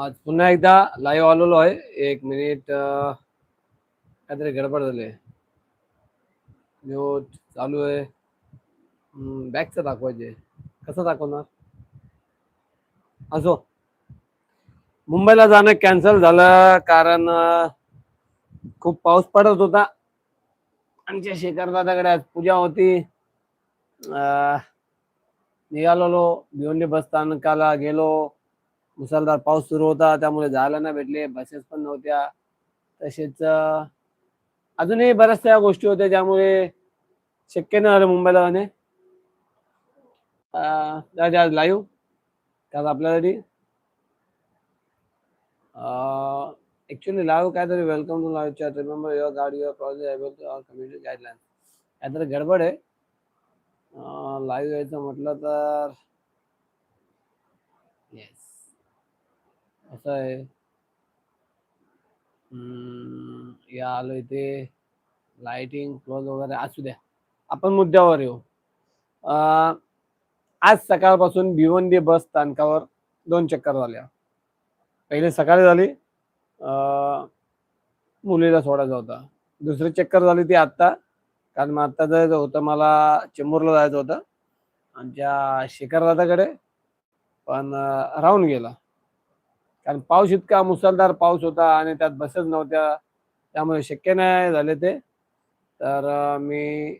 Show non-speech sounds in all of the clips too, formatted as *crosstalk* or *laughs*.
आज पुन्हा एकदा लाईव्ह आलेलो आहे. एक मिनिट काहीतरी गडबड झाली म्यूट चालू आहे. बॅगचं दाखवायचे. कसं दाखवणार? असो. मुंबईला जाणं कॅन्सल झालं कारण खूप पाऊस पडत होता. आमच्या शेखर दादाकडे आज पूजा होती. निघालेलो. भिवंडी बस स्थानकाला गेलो. मुसळधार पाऊस सुरू होता त्यामुळे जायला नाही भेटले बसेस पण नव्हत्या. तसेच अजूनही बऱ्याचशा गोष्टी होत्या ज्यामुळे शक्य नाही झालं मुंबईला जाणे. आज लाईव्ह त्यात आपल्यासाठी? ॲक्च्युली लाईव्ह काहीतरी welcome to live chat remember your गाडी your problem able to our community guideline काहीतरी गडबड आहे. लाईव्ह यायचं म्हटलं तर येस असं आहे. हम्म, या आलो इथे. लाइटिंग क्लोज वगैरे असू द्या. आपण मुद्द्यावर येऊ. अं, आज सकाळपासून भिवंडी बस स्थानकावर दोन चक्कर झाल्या. पहिले सकाळी झाली. अं, मुलीला सोडायचा होता. दुसरी चक्कर झाली ती आत्ता. कारण मग आत्ता जायचं होतं मला चेंबूरला जायचं होतं. आमच्या शेखर दादाकडे. पण राहून गेला. कारण पाऊस इतका मुसळधार पाऊस होता आणि त्यात बसच नव्हत्या त्यामुळे शक्य नाही झाले ते. तर मी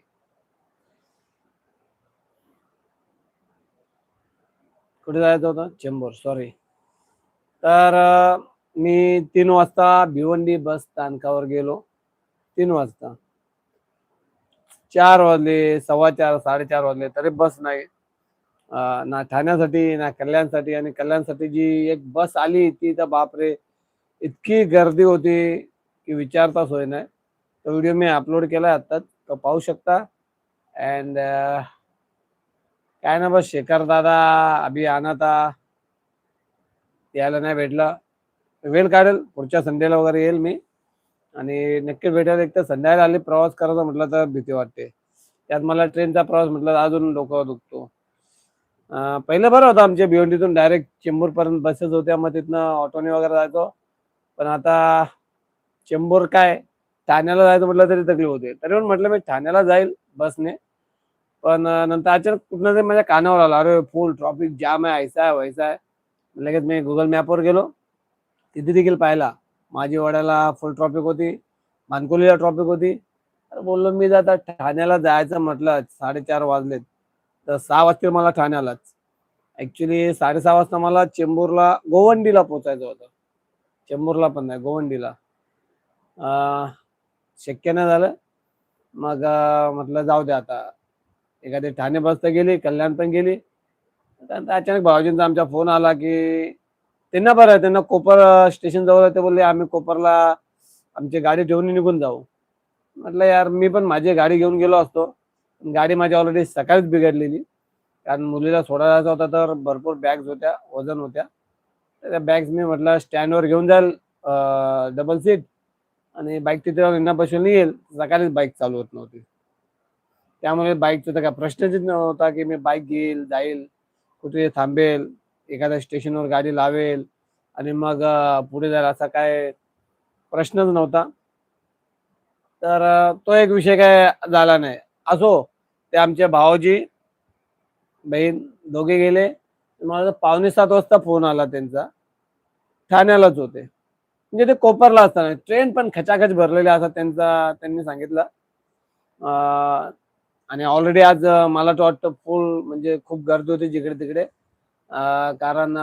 कुठे जायचं होतं? चेंबूर सॉरी तर मी तीन वाजता भिवंडी बस स्थानकावर गेलो. तीन वाजता. चार वाजले सव्वा चार साडेचार वाजले तरी बस नाही. ना ठाण्यासाठी ना कल्याणसाठी आणि कल्याणसाठी जी एक बस आली ती तर बापरे! इतकी गर्दी होती की विचारता सोय नाही. तो व्हिडिओ मी अपलोड केला आत्ताच. तो पाहू शकता. अँड काय ना बस शेखर दादा अभि आनाता यायला नाही भेटला. वेळ काढेल. पुढच्या संडेला वगैरे येईल मी. आणि नक्की भेटेल. एक तर संध्याकाळी आली प्रवास करायचा म्हटलं तर भीती वाटते. त्यात मला ट्रेनचा प्रवास म्हटलं तर अजून डोकं दुखतो. पहिलं बरं होतं आमच्या भिवंडीतून डायरेक्ट चेंबूरपर्यंत बसेस होत्या. मग तिथनं ऑटोने वगैरे जायचो. पण आता चेंबूर काय? ठाण्याला जायचं म्हटलं तरी तकलीफ होते. तरी पण म्हटलं मी ठाण्याला जाईल बसने पण नंतर अचानक कुठनं तरी माझ्या कानावर आलं. अरे फुल ट्रॉफिक जाम आहे ऐसा आहे वैसा आहे. लगेच मी गुगल मॅपवर गेलो. तिथे देखील पाहिला. माझी वड्याला फुल ट्रॉफिक होती. मानकोलीला ट्रॉफिक होती. बोललो मी जाता आता ठाण्याला जायचं म्हटलं साडेचार वाजलेत. तर सहा वाजता मला ठाण्यालाच ऍक्च्युली साडेसहा वाजता मला चेंबूरला गोवंडीला पोचायचं होतं. चेंबूरला पण नाही गोवंडीला. शक्य नाही झालं. मग म्हटलं जाऊ दे आता. एखादी ठाणे बस तर गेली कल्याण पण गेली. त्यानंतर अचानक भाऊजींचा आमचा फोन आला की त्यांना बरं त्यांना कोपर स्टेशन जवळ ते बोलले आम्ही कोपरला आमची गाडी ठेवून निघून जाऊ. म्हटलं यार मी पण माझी गाडी घेऊन गेलो असतो. गाडी माझी ऑलरेडी सकाळीच बिघडलेली. कारण मुलीला सोडायला जायचा होता तर भरपूर बॅग्स होत्या वजन होत्या. तर त्या बॅग्स मी म्हटलं स्टँडवर घेऊन जाईल डबल सीट आणि बाईक तिथे यांना येईल सकाळीच बाईक चालू होत नव्हती. त्यामुळे बाईकचा तर काय प्रश्नच नव्हता की मी बाईक घेईल जाईल कुठे थांबेल एखाद्या स्टेशनवर गाडी लावेल. आणि मग पुढे जाईल असा काय प्रश्नच नव्हता. तर तो एक विषय काय झाला नाही. असो ते आमचे भावजी बहीण दोघे गेले. मला पावणे सात वाजता फोन आला त्यांचा. ठाण्यालाच होते. म्हणजे ते कोपरला असताना. ट्रेन पण खचाखच भरलेली असतात त्यांचा त्यांनी सांगितलं. आणि ऑलरेडी आज मला तर वाटतं फुल म्हणजे खूप गर्दी होती जिकडे तिकडे कारण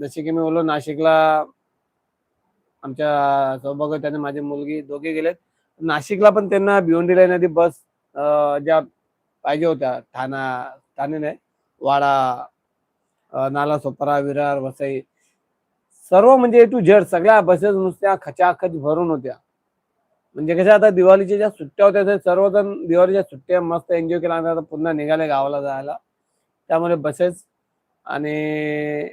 जसे की मी बोललो नाशिकला आमच्या सौभाग्य त्याने माझी मुलगी दोघे गेलेत. नाशिकला पण त्यांना भिवंडीला नदी बस ज्या पाहिजे होत्या. ठाणा ठाणे नाही वाडा नाला सोपारा विरार वसई सर्व म्हणजे ए टू झेड सगळ्या बसेस नुसत्या खचाखच भरून होत्या. म्हणजे कशा आता दिवाळीच्या ज्या सुट्ट्या होत्या त्या सर्वजण दिवाळीच्या सुट्ट्या मस्त एन्जॉय केला आणि आता पुन्हा निघाले गावाला जायला. त्यामुळे बसेस आणि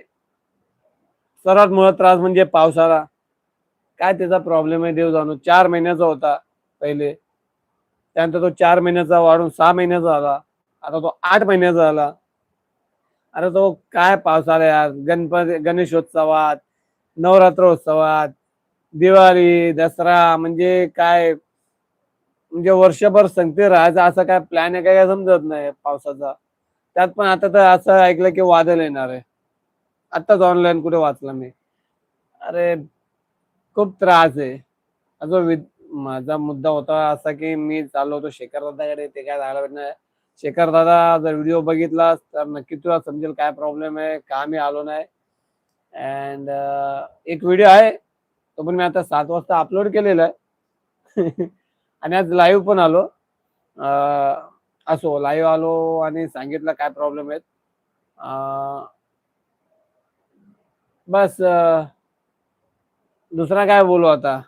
सर्वात मोठा त्रास म्हणजे पावसाळा. काय त्याचा प्रॉब्लेम आहे देव जाणू. चार महिन्याचा होता पहिले. त्यानंतर तो चार महिन्याचा वाढून सहा महिन्याचा झाला. आता तो आठ महिन्याचा झाला. अरे तो काय पावसाळा यार. गणपती गणेशोत्सवात नवरात्रोत्सवात दिवाळी दसरा म्हणजे काय? म्हणजे वर्षभर संगती राहायचं असं काय प्लॅन आहे काय समजत नाही पावसाचा. त्यात पण आता तर असं ऐकलं की वादळ येणार आहे. आत्ताच ऑनलाईन कुठे वाचलं मी. अरे खूप त्रास आहे. अजून माझा मुद्दा होता असा की मी चाललो होतो शेखर दादाकडे. ते काय झालं नाही. शेखर दादा जर व्हिडिओ बघितला तर नक्की तुला समजेल काय प्रॉब्लेम आहे का मी आलो नाही. अँड एक व्हिडिओ आहे. तो पण मी आता सात वाजता अपलोड केलेला आहे. *laughs* आणि आज लाईव्ह पण आलो. असो लाईव्ह आलो आणि सांगितलं काय प्रॉब्लेम आहेत. बस दुसरा काय बोलू आता?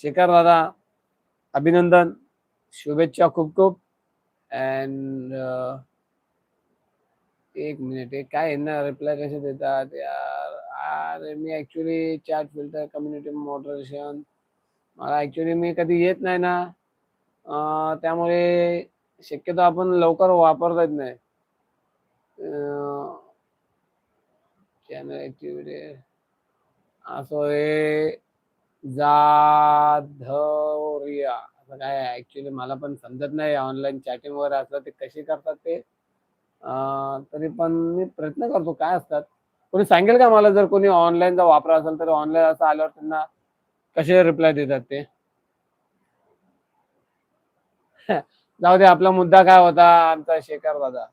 शेखर दादा अभिनंदन. शुभेच्छा खूप खूप. अँड uh, एक मिनिट एक काय ना रिप्लाय कसे देतात यार? अरे मी actually chat filter community moderation मला ऍक्च्युली मी कधी येत नाही ना. त्यामुळे शक्यतो आपण लवकर वापरता येत नाही. चॅनल ऍक्टिव्हिटी असो हे जाधवरिया. असं काय ऍक्च्युली मला पण समजत नाही ऑनलाईन चॅटिंग वगैरे असलं ते कशी करतात ते. तरी पण मी प्रयत्न करतो काय असतात. कोणी सांगेल का मला जर कोणी ऑनलाईनचा वापर असेल तर ऑनलाईन असं आल्यावर त्यांना कसे रिप्लाय देतात ते? *laughs* जाऊ दे आपला मुद्दा काय होता आमचा शेखर दादा.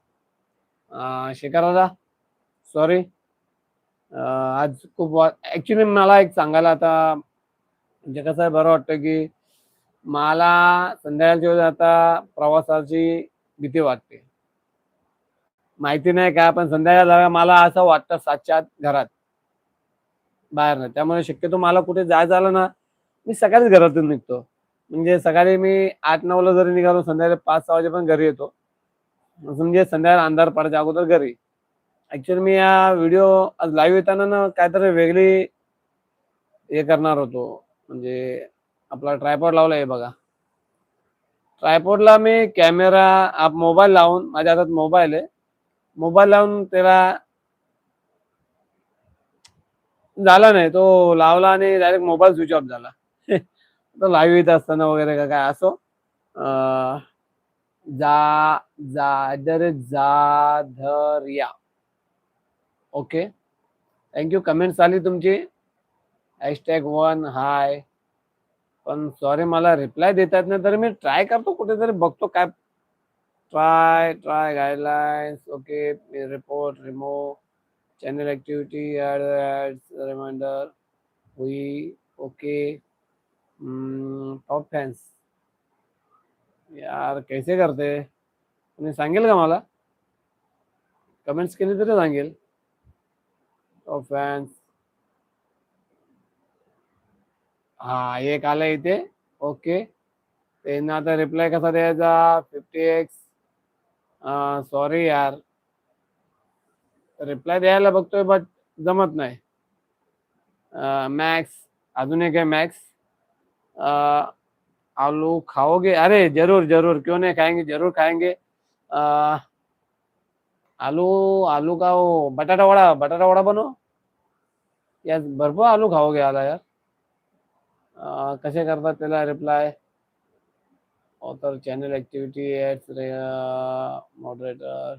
शेखर दादा सॉरी आज खूप ऍक्च्युली मला एक सांगायला आता म्हणजे कसं आहे बरं वाटतं की मला संध्याकाळच्या वेळेस आता प्रवासाची भीती वाटते. माहिती नाही काय पण संध्याकाळ झाला मला असं वाटतं सातच्या आत घरात. बाहेर नाही त्यामुळे शक्यतो मला कुठे जायचं झालं ना मी सकाळीच घरातून निघतो. म्हणजे सकाळी मी आठ नऊला जरी निघालो संध्याकाळी पाच सहा वाजे पण घरी येतो. म्हणजे संध्याकाळी अंधार पडायच्या अगोदर घरी. ऍक्च्युली मी या व्हिडिओ आज लाईव्ह येताना ना काहीतरी वेगळी हे करणार होतो. म्हणजे आपला ट्रायपॉड लावला आहे बघा. ट्रायपॉडला मी कॅमेरा आप मोबाईल लावून माझ्या हातात मोबाईल आहे. मोबाईल लावून त्याला झाला नाही तो लावला आणि डायरेक्ट मोबाईल स्विच ऑफ झाला. *laughs* तो लाईव्ह येत असताना वगैरे का काय असो. जा जादर जाधर्या ओके थँक्यू कमेंट्स आली तुमची? हॅशटॅग वन हाय पण सॉरी मला रिप्लाय देतात नाही, तर मी ट्राय करतो कुठेतरी, बघतो काय. Try try guidelines okay report remove channel activity add reminder हुई ओके टॉप फॅन्स यार, कैसे करते? तुम्ही सांगेल का मला? कमेंट्स केली तरी सांगेल. टॉप फॅन्स हा एक आलाय इथे. ओके. त्यांना आता रिप्लाय कसा द्यायचा? फिफ्टी एक्स सॉरी यार. रिप्लाय द्यायला बघतोय बट जमत नाही. मॅक्स अजून एक आहे मॅक्स आलू खाओगे? अरे जरूर जरूर. क्यों नहीं खाएंगे? जरूर खाएंगे. आलू आलू का वो बटाटा वड़ा बटाटा वड़ा बनो यार भरपूर आलू खाओगे आला यार. कसे करतात त्याला reply author channel activity ads moderator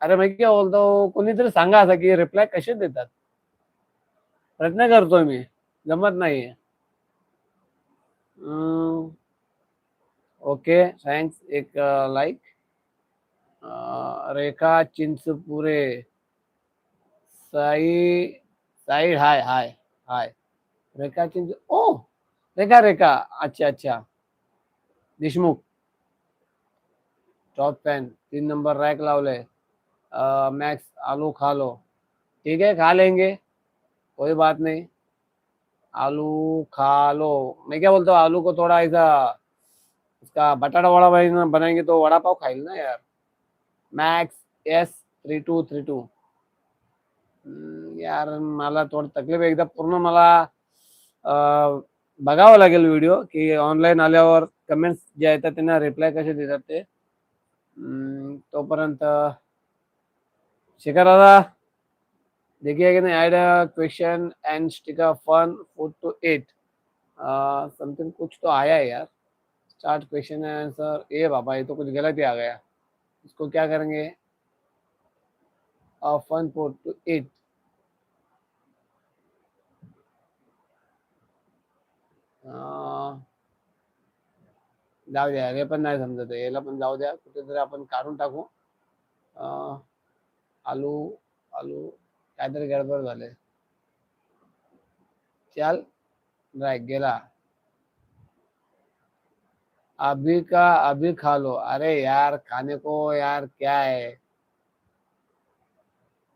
अरे माहिती काय बोलतो कोणीतरी सांगा असं की रिप्लाय कसे देतात? प्रयत्न करतोय मी. जमत नाही ओके थँक्स एक like Rekha Chinchpure. Sai Sai hi hi hi Rekha Chinch ओ, रेखा रेखा। अच्छा अच्छा। देशमुख। टॉप फॅन तीन नंबर रॅक लावले मैक्स आलू खा लो। ठीक है, खा लेंगे। कोई बात नहीं। आलू खा लो। मैं क्या बोलता हूँ, आलू को थोड़ा ऐसा उसका बटाटा वड़ा बना- बनाएँगे तो वड़ा पाव खाएल ना यार। Max S three two three two यार, मला थोडं तकलीफ़ आहे. एकदा पूर्ण मला। बघावं लागेल व्हिडिओ की ऑनलाईन आल्यावर कमेंट्स जे त्यांना रिप्लाय कसे देतात ते तोपर्यंत शेखर दादा देखिए कि नहीं add question and stick fun food to eat something कुछ तो आया है यार स्टार्ट क्वेश्चन आंसर ए बाबा ये तो कुछ गलत ही आ गया इसको क्या करेंगे फन फ़ूड टू एट जाऊ द्या हे पण नाही समजत. याला पण जाऊ द्या कुठेतरी आपण काढून टाकू. अं, आलू आलू काहीतरी गडबड झाले. चल गेला. अभी का अभी खा लो. अरे यार खाने को यार क्या है?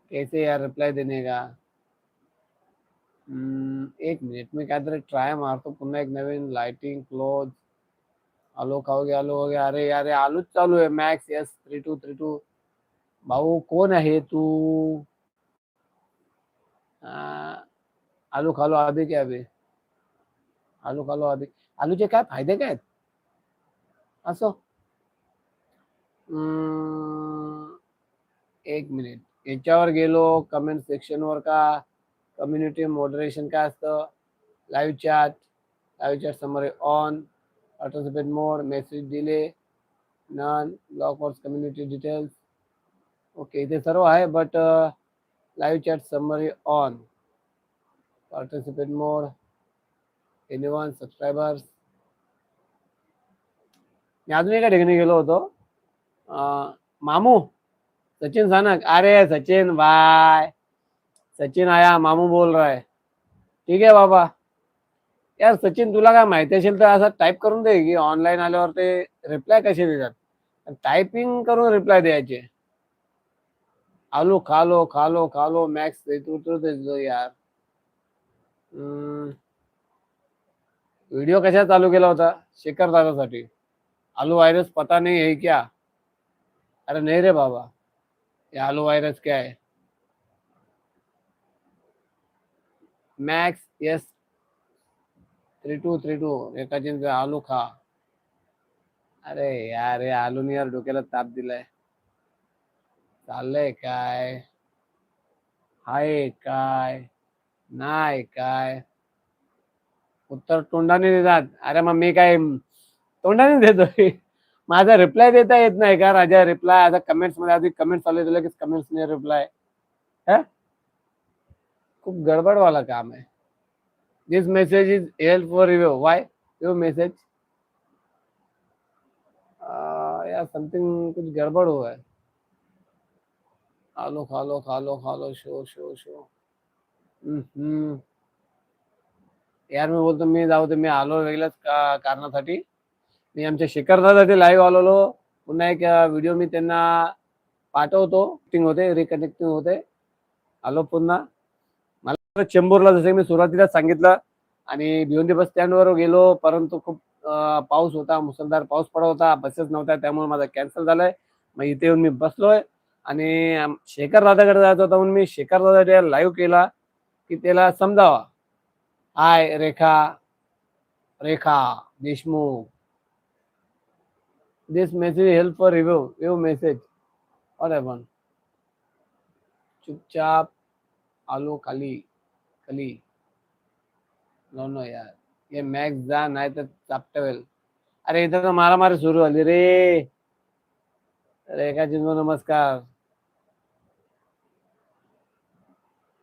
कैसे यार रिप्लाई देने का? एक मिनिट मी काहीतरी ट्राय मारतो पुन्हा एक नवीन लाइटिंग क्लोज आलू खाओगे आलू हो गया अरे यार हे आलूच चालू आहे Max yes three two three two भाऊ कोण आहे तू? आलू खा लो अभी क्या अभी? आलू खा लो अभी। आलूचे काय फ़ायदे काय आहेत असो हम्म, एक मिनिट याच्यावर गेलो कमेंट सेक्शनवर का? कम्युनिटी मॉडरेशन काय असतं? लाईव्ह चॅट लाईव्ह चॅट समोर on participate mode message delay none block words community details okay इथे सर्व आहे but live chat summary on participate mode anyone subscribers मी अजून एका ठिकाणी गेलो होतो. मामू सचिन सानक. अरे सचिन बाय सचिन आया मामू बोल रहा है। ठीक आहे बाबा। यार सचिन तुला काय माहिती असेल तर असं टाईप करून दे की ऑनलाईन आल्यावर ते रिप्लाय कसे देतात. टायपिंग करून रिप्लाय द्यायचे. आलू खालो खालो खालो मॅक्स तू देतो यार. व्हिडिओ कशा चालू केला होता? शेखर दादासाठी. आलू वायरस पता नाही है क्या? अरे नाही रे बाबा. या आलू वायरस क्या है? Max yes three two three two रेखाचिंच आलू खा अरे यार हे आलूने यार डोक्याला ताप दिलाय. चाललंय काय? हाय काय? नाही काय? उत्तर तोंडाने देतात. अरे मग मी काय तोंडाने देतोय? माझा रिप्लाय देता येत नाही का राजा? रिप्लाय आता कमेंट्समध्ये आधी कमेंट्स आले तुला की कमेंट्स ने रिप्लाय खूप गडबड वाला काम है this message is help for review why you message यार समथिंग कुछ गड़बड़ हुआ है। खा लो खा लो खा लो खा लो शो शो शो। हम्म यार मी बोलतो मी जाऊ दे मी आलो वेगळ्याच का कारणासाठी. मी आमच्या शिखरदासाठी लाईव्ह आलेलो. पुन्हा एक व्हिडिओ मी त्यांना पाठवतो. होते रिकनेक्टिंग होते. आलो पुन्हा. चेंबूरला जसं मी सुरुवातीला सांगितलं आणि भिवंडी बस स्टँडवर गेलो परंतु खूप पाऊस होता मुसळधार पाऊस पडत होता बसेस नव्हत्या त्यामुळे माझा कॅन्सल झालाय. मग इथे येऊन मी बसलोय आणि शेखर दादाकडे जायचं होता म्हणून मी शेखर दादा लाईव्ह केला की त्याला समजावा. Hi Rekha. Rekha Deshmukh. This message help for review review message or even चुपचाप आलो खाली. खाली नो नो यार ये मॅक्स जा नाही तर चापटवेल अरे, इथं तर मारामारी सुरू झाली रे. रेखा चिंदू नमस्कार.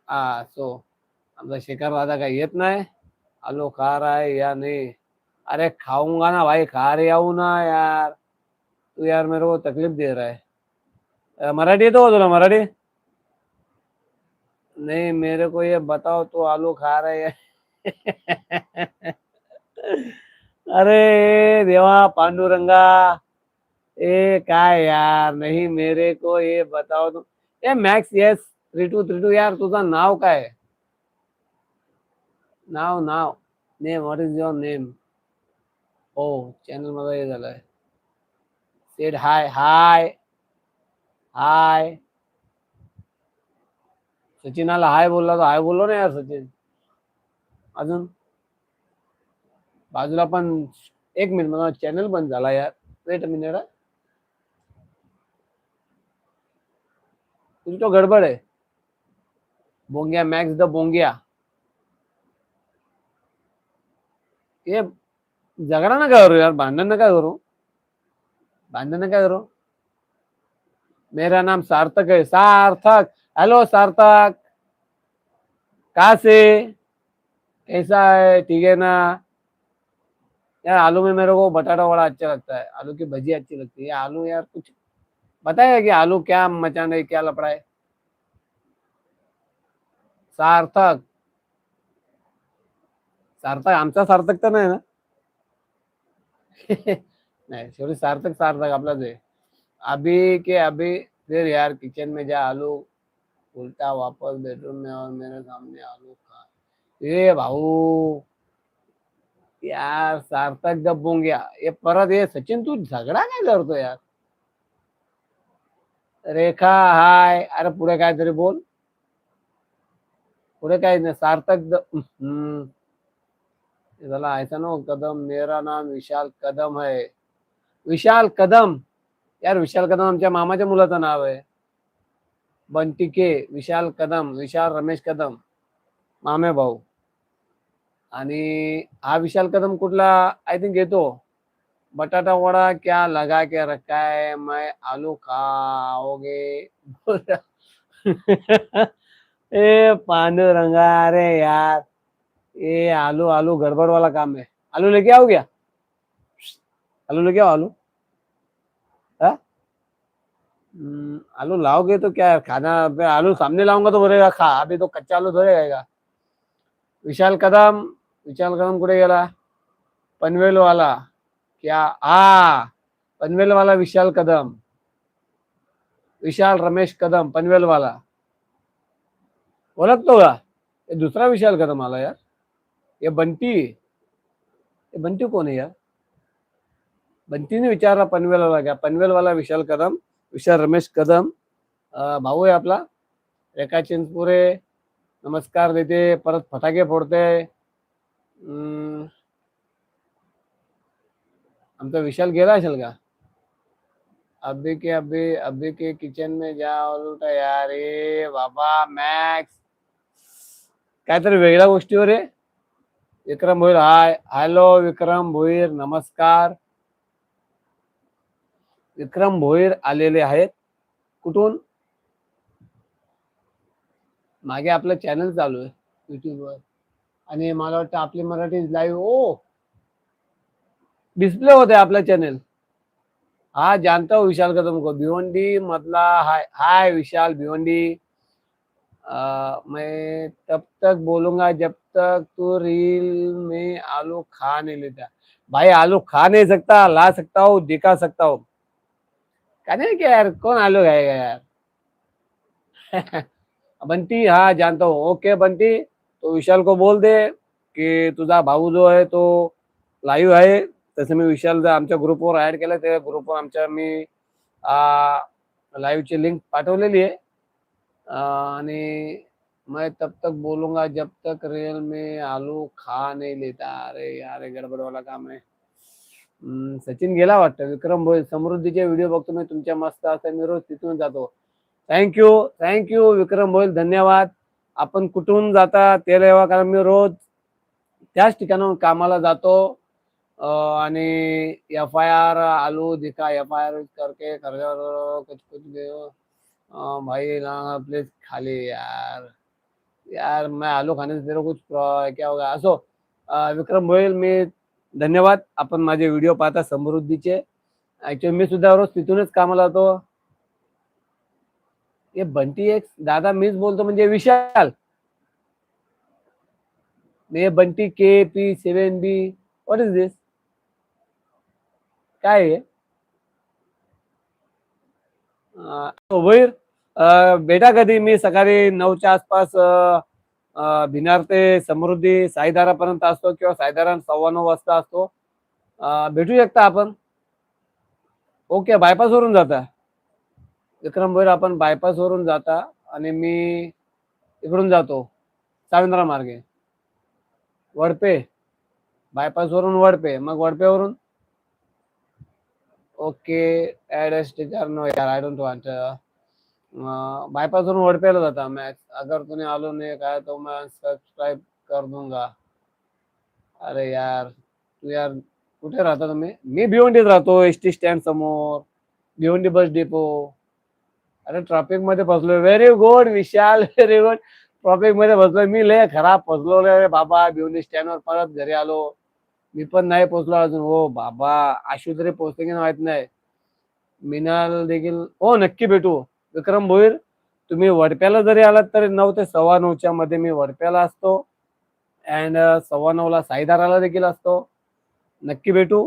हा सो, आमचा शेखर दादा काही येत नाही? आलो, खा रहा है या नहीं? अरे, खाऊँगा ना भाई, खा रहे आऊ ना यार. तू यार मेरे को तकलीफ़ दे रहा है. मराठी येतो का तुला, मराठी? नहीं, मेरे को ये बताओ, तू आलू खा रहे है। अरे, देवा पांडुरंगा। ए का यार, नहीं, मेरे को ये बताओ तू। ए, मैक्स, येस थ्री टू यार, तुझं नाव काय? नाव नाव। Name what is your name हो चॅनल माझा हे झालाय। सेड हाय हाय हाय सचिनाला हाय बोलला तर हाय बोललो ना यार सचिन. अजून? बाजूला पण एक मिनिट मला चॅनल बंद झाला यार. वेट मिनिट तुझी तो गडबड आहे. Bongya Max the Bongya. ये झगडा नका करू यार, भांडण नका करू. भांडण नका करू. मेरा नाम सार्थक है सार्थक! हेलो सार्थक। कहा से कैसा है? ठीक है ना? यार, आलू में मेरे को बटाटा बड़ा अच्छा लगता है। आलू की भजी अच्छी लगती है। आलू यार, कुछ बताएगा कि आलू क्या मचान है क्या लपड़ा है सार्थक सार्थक आमचा सार्थक तर नाही ना? *laughs* नाही शेवटी सार्थक सार्थक आपलाच अभी के अभी, फिर यार किचन में जा आलू। उल्टा वापस बेडरूम में और मेरे सामने आलू खा। ए भाऊ यार सार्थक गप्पून गया। ये परत ये सचिन तू झगडा काय करतो यार? रेखा हाय अरे पुढे काहीतरी बोल. पुढे काही नाही सार्थक द हम्म. झाला ऐसा ना कदम. मेरा नाम विशाल कदम है. विशाल कदम. यार विशाल कदम आमच्या मामाच्या मुलाचं नाव आहे. बंटिके विशाल कदम विशाल रमेश कदम मामे भाऊ. आणि हा विशाल कदम कुठला? आय थिंक येतो. बटाटा वडा क्या लगा के रखा है मैं आलू खाओगे? *laughs* ए पांडुरंगा अरे यार. ये आलू आलू गड़बड़ वाला काम है आलू लेके आओ क्या? आलू लेके आओ आलू. आलू लाओगे तो क्या है? खाना फिर आलू सामने लाऊँगा तो बोलेगा खा, अभी तो कच्चा आलू थोड़े खाएगा विशाल कदम विशाल कदम कुठे पनवेल वाला क्या? आ पनवेल वाला विशाल कदम। विशाल रमेश कदम पनवेल वाला ओळखतो का? ये दुसरा विशाल कदम आला यार। ये बंटी ये बंटी कोण आहे यार? बंटी बंटीने विचारला पनवेल वाला क्या पनवेल वाला विशाल कदम विशाल रमेश कदम. भाऊ आहे आपला. रेखा चिंचपुरे. नमस्कार देते. परत फटाके फोडते. आमचा विशाल गेला असेल का? अभी के अभी अभी के किचन में जा और यार. ए बाबा मॅक्स काहीतरी वेगळ्या गोष्टीवर आहे. विक्रम भोईर हाय. हॅलो विक्रम भोईर नमस्कार. विक्रम भोईर आलेले आहेत. कुठून? मागे आपलं चॅनल चालू आहे युट्यूबवर आणि मला वाटतं आपली मराठी लाईव्ह ओ! डिस्प्ले होते आपला चॅनल हा जानता हो विशाल कदम को. भिवंडी मधला हाय हाय विशाल भिवंडी. मैं तब तक बोलूंगा जब तक तू रील में आलू खा नहीं लेता। भाई आलू खा नहीं सकता ला सकता हूँ दिखा सकता हूँ। कहने क्या यार कौन आलू खाएगा यार? *laughs* बंटी हाँ जानता हूँ। ओके बंटी तो विशाल को बोल दे कि तुझा भाऊ जो आहे तो लाईव्ह आहे तसं मी विशाल आमच्या ग्रुपवर ऍड केलं त्या ग्रुपवर आमच्या मी लाईव्हची लिंक पाठवलेली आहे. आणि मैं तब तक बोलूंगा जब तक रियल में आलू खा नहीं लेता। अरे यार गडबड वाला काम आहे सचिन गेला वाटतं. विक्रम भोई समृद्धीचे व्हिडिओ बघतो मी. तुमच्या मस्त असं मी रोज तिथून जातो. थँक्यू थँक्यू विक्रम भोईल धन्यवाद. आपण कुठून जाता ते रेवा कारण मी रोज त्याच ठिकाणाहून कामाला जातो. आणि एफ आय आर आलू दिखा एफ आय आर करके कुछ कुछ भाई ना प्लीज खाली यार. यार मैं आलू खाने से तेरे कुछ क्या होगा? असो विक्रम भोईल मी धन्यवाद. आपण माझे व्हिडिओ पाहता समृद्धीचे. ऍक्च्युअली मी सुद्धा रोज तिथूनच कामाला जातो. हे बंटी एक दादा मीच बोलतो म्हणजे विशाल. मी हे Bunty K P seven B what is this काय आहे बेटा भेटा कधी? मी सकाळी नऊच्या आसपास भिनार ते समृद्धी साईदारापर्यंत असतो किंवा साईदारा सव्वा नऊ वाजता असतो. भेटू शकता आपण. ओके बायपास वरून जाता. विक्रम भोईर आपण बायपास वरून जाता आणि मी इकडून जातो. साविंद्रा मार्गे. वडपे. बायपास वरून वडपे. मग वडपेवरून ओके ऍड स्टिकर नो यार आय डोंट वॉन्ट बायपास वरून वडप्याला जाता मॅक्स अगर तूने आलो नाही काय तो मैं सबस्क्राईब कर दूंगा. अरे यार तू यार कुठे राहता तुम्ही? मी भिवंडीत राहतो एस टी स्टँड समोर भिवंडी बस डेपो अरे ट्रॅफिकमध्ये फसलोय. Very good Vishal very good ट्रॉफिकमध्ये फसलोय. मी लय खराब फसलो रे बाबा भिवंडी स्टँडवर परत घरी आलो. मी पण नाही पोहोचलो अजून. हो बाबा आशू तरी पोहोचते की माहीत नाही. मिनाल देखील हो नक्की भेटू. विक्रम भोईर तुम्ही वडप्याला जरी आलात तरी नऊ ते सव्वा नऊच्या मध्ये मी वडप्याला असतो. अँड सव्वा नऊला साईदाराला देखील असतो. नक्की भेटू.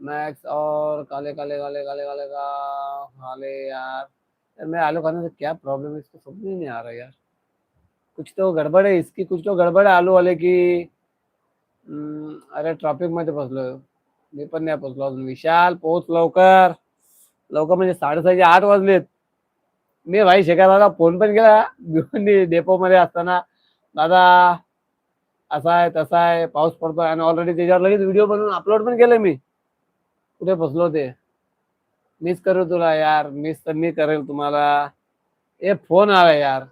मॅक्स और काले काले काले काले काले का? काले यार. यार मैं आलू खाने से क्या प्रॉब्लम है? इसको समझ नहीं आ रहा यार. कुछ तो गड़बड़ है इसकी कुछ तो गड़बड़ है आलू वाले की. अरे ट्रॉफिकमध्ये फसलो मी पण नाही पोचलो अजून विशाल पोच लवकर. लवकर म्हणजे साडेसहाचे आठ वाजलेत. मी भाई शेखर दादा फोन पण केला. भिवंडी डेपो मध्ये असताना दादा असा आहे तसा आहे पाऊस पडतोय. आणि ऑलरेडी त्याच्यावर लगेच व्हिडिओ बनवून अपलोड पण केले मी. कुठे फसलो ते? मिस करू तुला यार. मिस तर मी करेल तुम्हाला. ए फोन आला यार.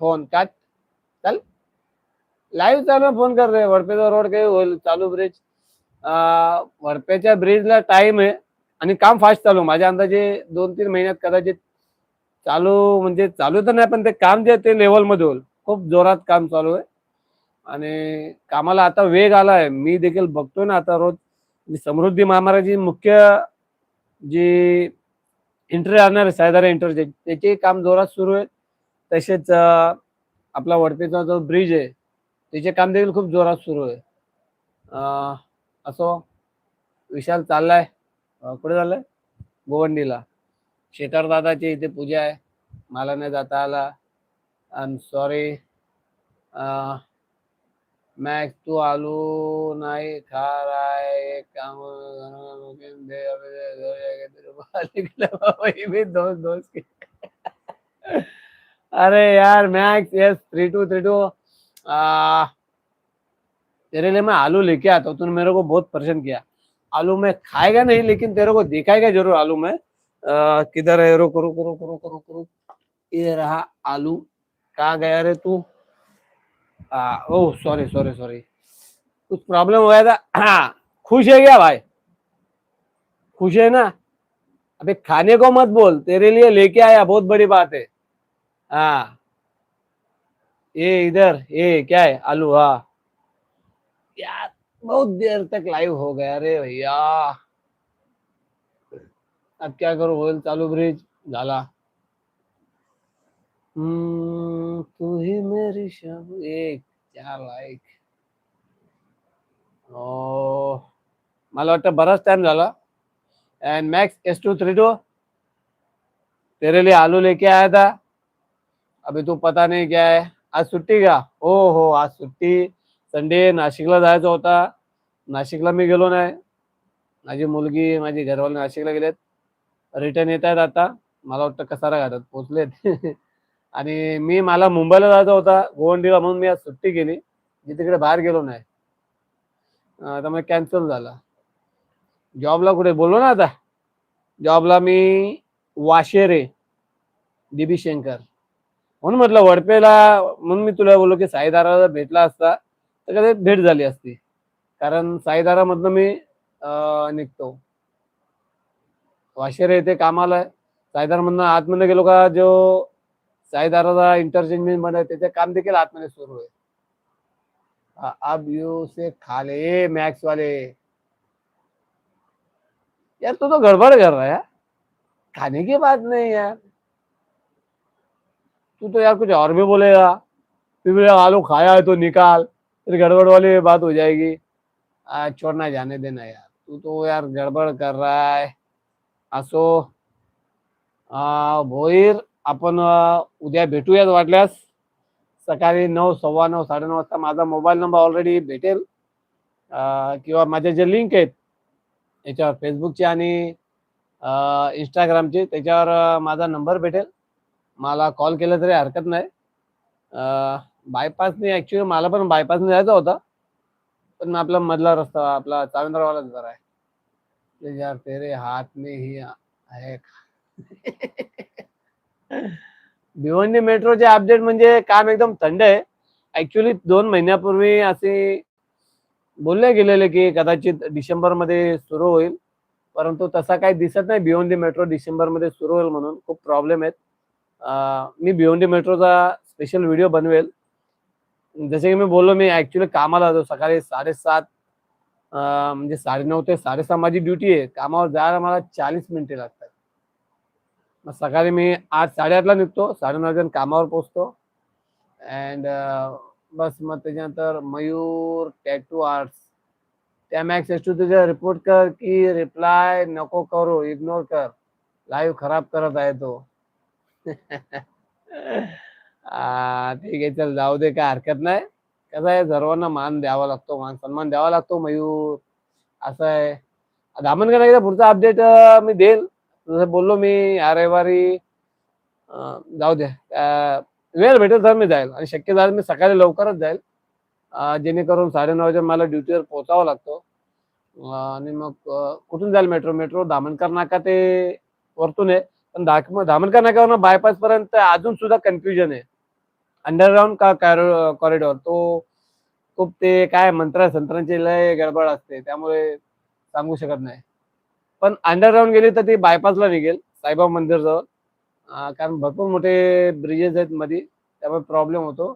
फोन का चल. लाईव्ह चालू फोन कर रे. वडपेचा रोड काही होईल चालू ब्रिज वडपेच्या ब्रिजला टाइम आहे. आणि काम फास्ट चालू. आहे. माझ्या अंदाजे दोन तीन महिन्यात कदाचित चालू म्हणजे चालू तर नाही पण ते काम जे ते लेवल होईल खूप जोरात काम चालू आहे. आणि कामाला आता वेग आला आहे मी देखील बघतोय ना आता रोज. समृद्धी महामाराची मुख्य जी एंट्री राहणार आहे सायदारा एंटरचे त्याचे काम जोरात सुरू आहे. तसेच आपला वडपेचा जो ब्रिज आहे त्याचे काम देखील खूप जोरात सुरू आहे. असो विशाल चाललाय. कुठे चाललाय गोवंडीला. शेखर दादाची इथे पूजा आहे. मला नाही जाता आला. आय एम सॉरी मॅक्स तू आलू नाही खा राय काम दोस्त दोस्त अरे यार Max yes three two three two तेरे लिए मैं आलू लेके आता हूँ. तूने मेरे को बहुत परेशान किया. आलू में खाएगा नहीं, लेकिन तेरे को दिखाएगा ज़रूर आलू में। किधर है? रुको रुको रुको रुको रुको रुको। ये रहा आलू। कहाँ गया रे तू? ओह सॉरी सॉरी सॉरी कुछ प्रॉब्लम हो गया था? हाँ खुश है क्या भाई? खुश है ना? अबे, खाने को मत बोल, तेरे लिए लेके आया, बहुत बड़ी बात है। हाँ। ये इधर, ये क्या है? आलू हाँ। यार बहुत देर तक लाइव हो गया। अरे भैया। अब क्या करू? होईल चालू ब्रिज झाला हम्म, तू ही मेरी शब एक चार लाईक मला वाटतं बराच टाइम झाला। And Max S two three two तेरे लिए आलू लेके आया था। अभी तू पता नहीं क्या है। आज सुट्टी का? ओ हो आज सुट्टी संडे नाशिकला जायचा होता. नाशिकला मी गेलो नाही. माझी मुलगी माझी घरवाले नाशिकला गेलेत. रिटर्न येत आहेत आता. मला वाटतं कसारा घाटात पोचलेत *laughs* आणि मी मला मुंबईला जायचा होता. गोवंडीला म्हणून मी आज सुट्टी केली. मी तिकडे बाहेर गेलो नाही. त्यामुळे कॅन्सल झाला. जॉबला कुठे? बोललो ना आता. जॉबला मी वाशेरे डीबी शंकर म्हणून म्हटलं वडपेला म्हणून मी तुला बोललो की साईदाराला भेटला असता. तर कधी भेट झाली असती. कारण साईदारामधनं मी निघतो. वाशेर येथे कामाला आहे. साईदारामधनं आतमध्ये गेलो का जो साईदाराचा इंटरचेंजमेंटमध्ये आहे, त्याचे काम देखील आतमध्ये सुरू आहे. अब यू से खाले मैक्स वाले यार तू तो गड़बड़ कर रहा है यार. खाने की बात नहीं यार. तू तो यार कुछ और भी बोलेगा. फिर आलू खाया है तो निकाल. फिर गड़बड़ वाली बात हो जाएगी। आ, छोड़ना जाने देना यार। तू तो यार गडबड कर रहा है। असो। भोईर आपण उद्या भेटूयात वाटल्यास? सकाळी नऊ सव्वा नऊ साडेनऊ वाजता माझा मोबाईल नंबर ऑलरेडी भेटेल. किंवा माझे जे लिंक आहेत याच्यावर फेसबुकचे आणि इंस्टाग्रामचे त्याच्यावर माझा नंबर भेटेल. मला कॉल केला तरी हरकत नाही. बायपासने ऍक्च्युली मला पण बायपासने जायचा होता. पण आपला मधला रस्ता आपला चावेंद्रवाला जरा आहे. ते यार तेरे हात में ही आहे *laughs* भिवंडी मेट्रोचे अपडेट म्हणजे काम एकदम थंड आहे. ऍक्च्युली दोन महिन्यापूर्वी असे बोलले गेलेले की कदाचित डिसेंबरमध्ये सुरू होईल. परंतु तसा काही दिसत नाही. भिवंडी मेट्रो डिसेंबरमध्ये सुरू होईल म्हणून खूप प्रॉब्लेम आहेत. मी भिवंडी मेट्रोचा स्पेशल व्हिडिओ बनवेल. जसे की मी बोललो मी ऍक्च्युली कामाला जातो. सकाळी साडेसात म्हणजे साडे नऊ ते साडेसहा माझी ड्युटी आहे. कामावर जायला मला चाळीस मिनिटे लागतात. मग सकाळी मी आठ साडेआठला निघतो. साडेनऊ जण कामावर पोचतो अँड बस मग त्याच्यानंतर मयूर टॅटू आर्ट्स त्या मॅक्स एस टू तुझ्या रिपोर्ट कर की रिप्लाय नको करू इग्नोर कर. लाईव्ह खराब करत आहे तो. *laughs* ठीक आहे चल जाऊ दे काय हरकत नाही. कसं आहे सर्वांना मान द्यावा लागतो मान सन्मान द्यावा लागतो मयूर. असं आहे. दामनकर एकदा पुढचा अपडेट मी देईल. जसं बोललो मी या रविवारी जाऊ दे. वेळ भेटेल तर मी जाईल. आणि शक्य झालं मी सकाळी लवकरच जाईल. जेणेकरून साडेनऊ वाजे मला ड्युटीवर पोहोचावं लागतो. आणि मग कुठून जाईल मेट्रो मेट्रो दामणकर नाका ते वरतून आहे. पण दाख दामनकर नाक्यावरनं बायपास पर्यंत अजून सुद्धा कन्फ्युजन आहे. अंडरग्राऊंड का कॉरिडॉर तो खूप ते काय मंत्र संत्रांची लय गडबड असते त्यामुळे सांगू शकत नाही. पण अंडरग्राऊंड गेली तर ती बायपासला निघेल साईबाबा मंदिर जवळ. कारण भरपूर मोठे ब्रिजेस आहेत मध्ये त्यामुळे प्रॉब्लेम होतो.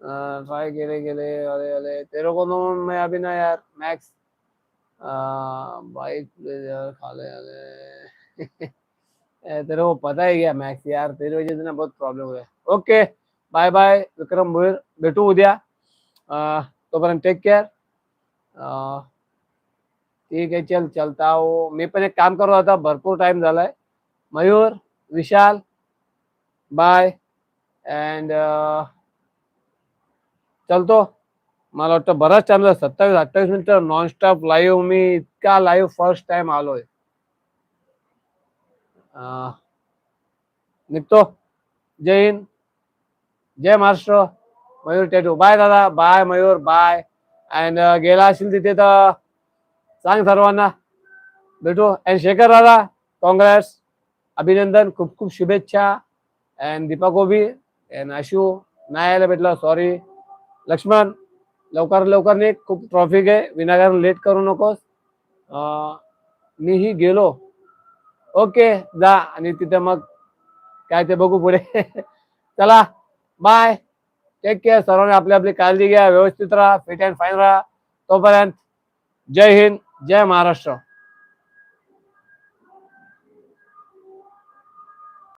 ट्राय केले गेले अरे अरे तेरो को मैं अभी ना यार मैक्स बाइक खाले अरे तेरे को पता ही गया मैक्स यार तेरी वजह से ना बहुत प्रॉब्लेम हो गया okay bye bye Vikram Bhoir भेटू उद्या तोपर्यंत टेक केअर ठीक आहे चल चलता हो. मी पण एक काम करत होता भरपूर टाइम झालाय. Mayur Vishal bye and uh, चलतो. मला वाटतं बराच टाइम झाला. सत्तावीस अठ्ठावीस मिनिटं नॉनस्टॉप लाईव्ह मी इतका लाईव्ह फर्स्ट टाइम आलोय. Uh, निघतो. जय हिंद. जय महाराष्ट्र मयूर टॅटू. बाय दादा. Bye Mayur. Bye and uh, गेला असेल तिथे तर सांग सर्वांना. भेटू. अँड शेखर दादा काँग्रेस अभिनंदन. खूप खूप शुभेच्छा. अँड दीपा गोबी अँड आशू नाही यायला भेटलं. सॉरी लक्ष्मण लवकर लवकर नाही खूप ट्रॉफिक आहे. विनाकारण लेट करू नकोस. Uh, मीही गेलो. ओके जा. आणि तिथे मग काय ते बघू पुढे. *laughs* चला. बाय टेक केअर सर्वांनी आपली आपली काळजी घ्या. व्यवस्थित राहा. फिट अँड फाईन राहा. तोपर्यंत जय हिंद जय महाराष्ट्र.